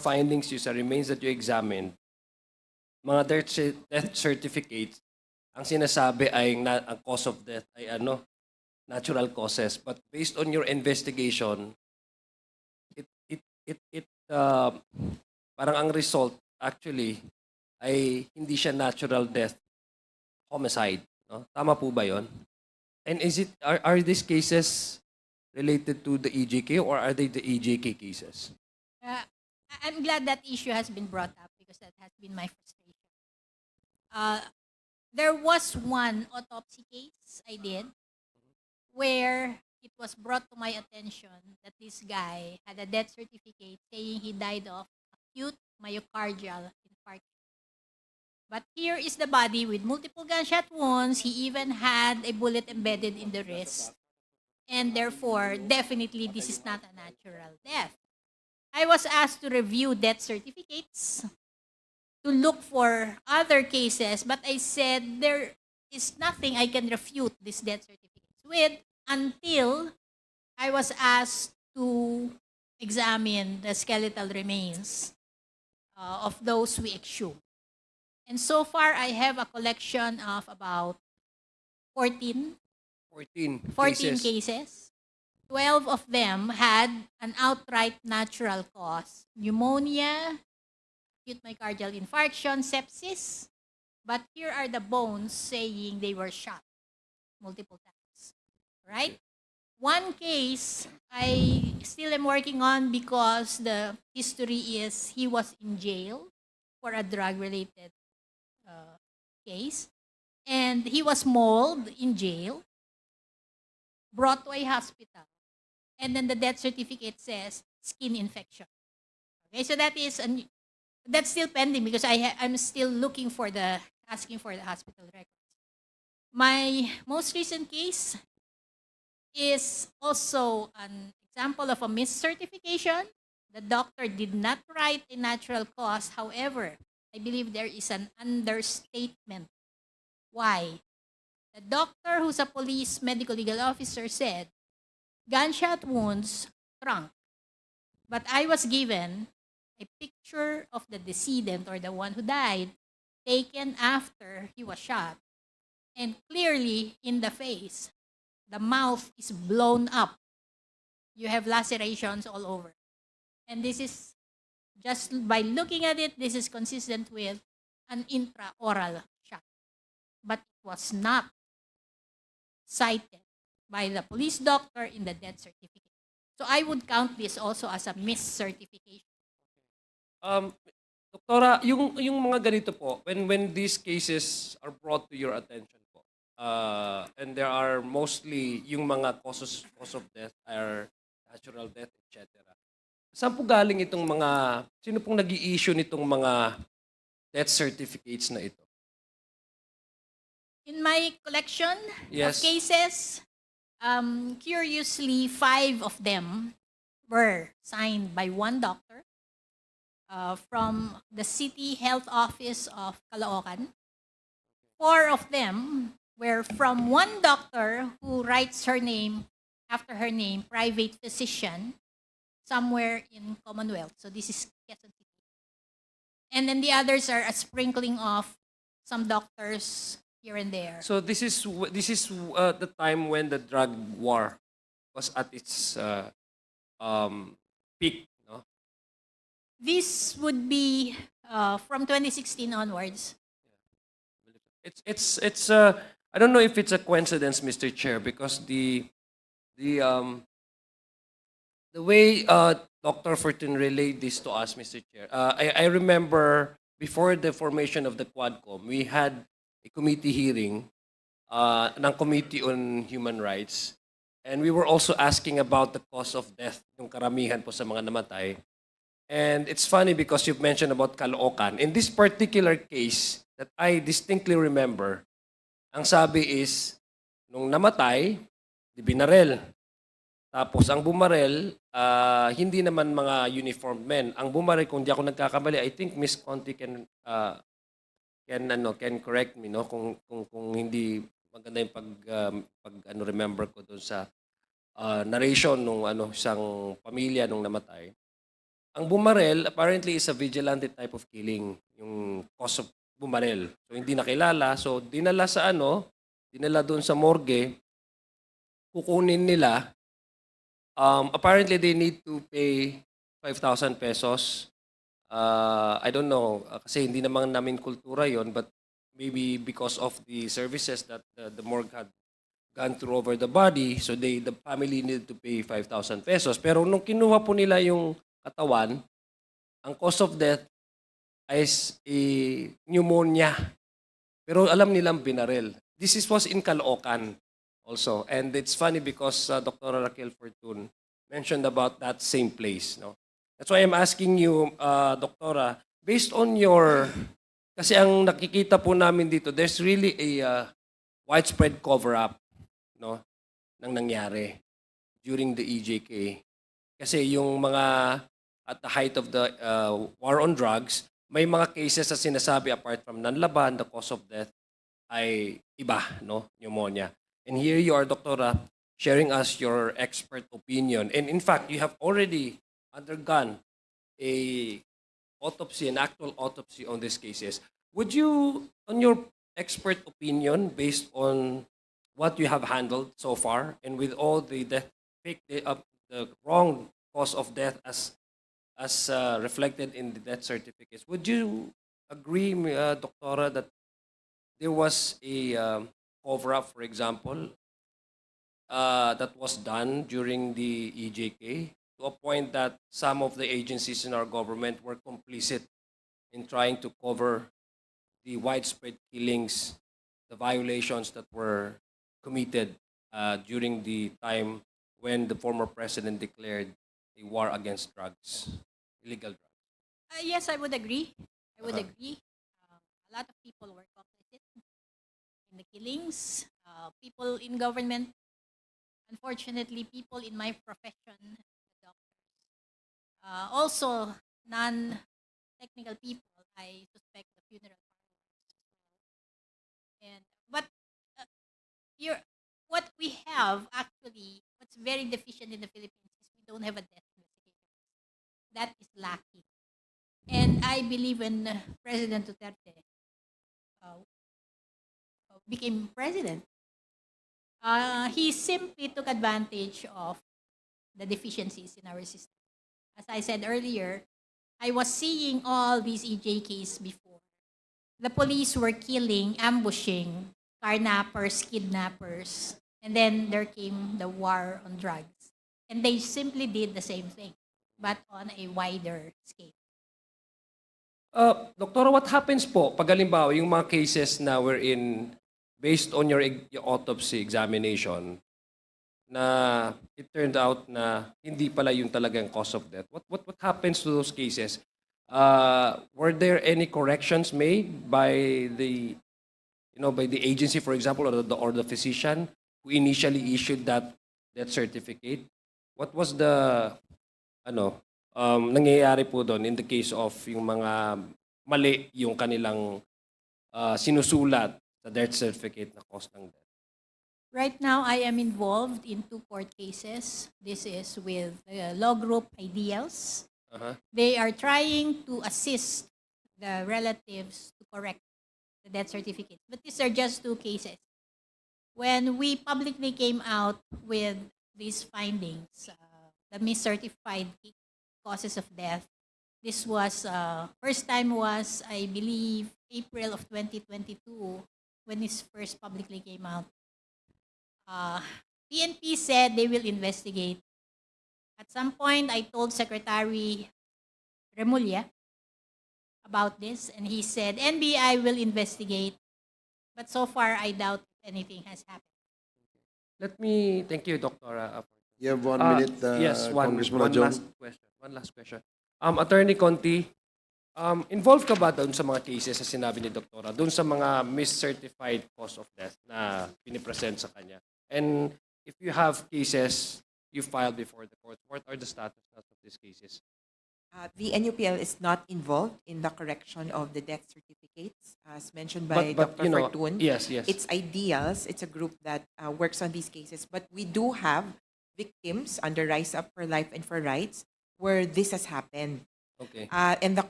findings yung sa remains that you examined, mga death, death certificates, ang sinasabi ay na, ang cause of death ay ano, natural causes. But based on your investigation, it, it, it, it, uh, parang ang result actually ay hindi siya natural death, homicide. No? Tama po ba yon? And is it, are, are these cases related to the EJK or are they the EJK cases? Uh, I'm glad that issue has been brought up because that has been my frustration. Uh, there was one autopsy case I did where it was brought to my attention that this guy had a death certificate saying he died of acute myocardial infarction. But here is the body with multiple gunshot wounds. He even had a bullet embedded in the wrist. And therefore, definitely, this is not a natural death. I was asked to review death certificates to look for other cases, but I said there is nothing I can refute these death certificates with until I was asked to examine the skeletal remains uh, of those we exhumed. And so far, I have a collection of about 14 14, 14 cases. cases. 12 of them had an outright natural cause pneumonia, acute myocardial infarction, sepsis. But here are the bones saying they were shot multiple times. Right? One case I still am working on because the history is he was in jail for a drug related uh, case. And he was mauled in jail brought to a hospital, and then the death certificate says skin infection. Okay, so that is an, that's still pending because I I'm still looking for the asking for the hospital records. My most recent case is also an example of a miscertification. The doctor did not write a natural cause. However, I believe there is an understatement. Why? The doctor, who's a police medical legal officer, said gunshot wounds trunk. But I was given a picture of the decedent or the one who died taken after he was shot. And clearly in the face, the mouth is blown up. You have lacerations all over. And this is just by looking at it, this is consistent with an intraoral shot. But it was not cited by the police doctor in the death certificate. So I would count this also as a miscertification. Um, Doktora, yung, yung mga ganito po, when, when these cases are brought to your attention po, uh, and there are mostly yung mga causes, cause of death are natural death, etc. Saan po galing itong mga, sino pong nag issue nitong mga death certificates na ito? In my collection Yes. of cases, um, curiously, five of them were signed by one doctor uh, from the City Health Office of Caloocan. Four of them were from one doctor who writes her name after her name, private physician, somewhere in Commonwealth. So this is Quezon City. And then the others are a sprinkling of some doctors here and there. So this is this is uh, the time when the drug war was at its uh, um, peak, no? This would be uh, from 2016 onwards. It's it's it's uh I don't know if it's a coincidence, Mr. Chair, because the the um the way uh Dr. Fortune relayed this to us, Mr. Chair. Uh, I I remember before the formation of the Quadcom, we had a committee hearing uh ng Committee on Human Rights and we were also asking about the cause of death, yung karamihan po sa mga namatay. And it's funny because you've mentioned about Caloocan. In this particular case that I distinctly remember, ang sabi is, nung namatay, di binarel. Tapos ang bumarel, ah, hindi naman mga uniformed men. Ang bumarel, kung di ako nagkakamali, I think Miss Conti can ah, can ano can correct me no kung kung kung hindi maganda yung pag um, pag ano remember ko doon sa ah, narration nung ano isang pamilya nung namatay. ang bumarel apparently is a vigilante type of killing, yung cause of bumarel. So hindi nakilala, so dinala sa ano, dinala doon sa morgue, kukunin nila. Um, apparently they need to pay 5,000 pesos. Uh, I don't know, uh, kasi hindi naman namin kultura yon but maybe because of the services that the, the morgue had gone through over the body, so they the family needed to pay 5,000 pesos. Pero nung kinuha po nila yung katawan, ang cause of death is a pneumonia. Pero alam nilang binaril. This is was in Caloocan also. And it's funny because uh, Dr. Raquel Fortun mentioned about that same place. No? That's why I'm asking you, uh, Doktora, based on your, kasi ang nakikita po namin dito, there's really a uh, widespread cover-up no, ng nangyari during the EJK. Kasi yung mga at the height of the uh, war on drugs, may mga cases na sinasabi apart from nanlaban, the cause of death ay iba, no? Pneumonia. And here you are, Doktora, sharing us your expert opinion. And in fact, you have already undergone a autopsy, an actual autopsy on these cases. Would you, on your expert opinion, based on what you have handled so far, and with all the death, fake, the, uh, the wrong cause of death as as uh, reflected in the death certificates, would you agree, uh, Doctora, that there was a um, cover-up, for example, uh, that was done during the EJK to a point that some of the agencies in our government were complicit in trying to cover the widespread killings, the violations that were committed uh, during the time when the former president declared a war against drugs, illegal drugs. Uh, yes, I would agree. I would Uh-huh. agree. Uh, a lot of people were complicit in the killings. Uh, people in government, unfortunately, people in my profession, uh, also non-technical people, I suspect the funeral. And but uh, you're, what we have actually, what's very deficient in the Philippines is we don't have a death investigation. That is lacking. And I believe when President Duterte uh, became president, uh, he simply took advantage of the deficiencies in our system. As I said earlier, I was seeing all these EJKs before. The police were killing, ambushing carnappers, kidnappers, and then there came the war on drugs. And they simply did the same thing, but on a wider scale. Uh, Doktora, what happens po pag halimbawa yung mga cases na wherein based on your, eg- your autopsy examination na it turned out na hindi pala yung talagang cause of death. What what what happens to those cases? Uh, were there any corrections made by the you know by the agency for example or the or the physician who initially issued that death certificate? What was the ano um, nangyayari po doon in the case of yung mga mali yung kanilang uh, sinusulat sa death certificate na cause ng death. Right now, I am involved in two court cases. This is with the law group Ideals. Uh-huh. They are trying to assist the relatives to correct the death certificate. But these are just two cases. When we publicly came out with these findings, uh, the miscertified causes of death, this was, uh, first time was, I believe, April of 2022 when this first publicly came out. Uh, PNP said they will investigate. At some point, I told Secretary Remulla about this, and he said NBI will investigate. But so far, I doubt anything has happened. Let me thank you Dr. uh, You have one Ah, minute, uh, yes, one, Congressman one last question. One last question. Um, Attorney Conti, um, involved ka ba doon sa mga cases na sinabi ni Doktora, doon sa mga miscertified cause of death na pinipresent sa kanya? And if you have cases you filed before the court, what are the status of these cases? Uh, The NUPL is not involved in the correction of the death certificates, as mentioned by But, but Dr. you know, Fortun. yes, yes. It's Ideals. It's a group that uh, works on these cases. But we do have victims under Rise Up for Life and for Rights where this has happened. Okay. Uh, and the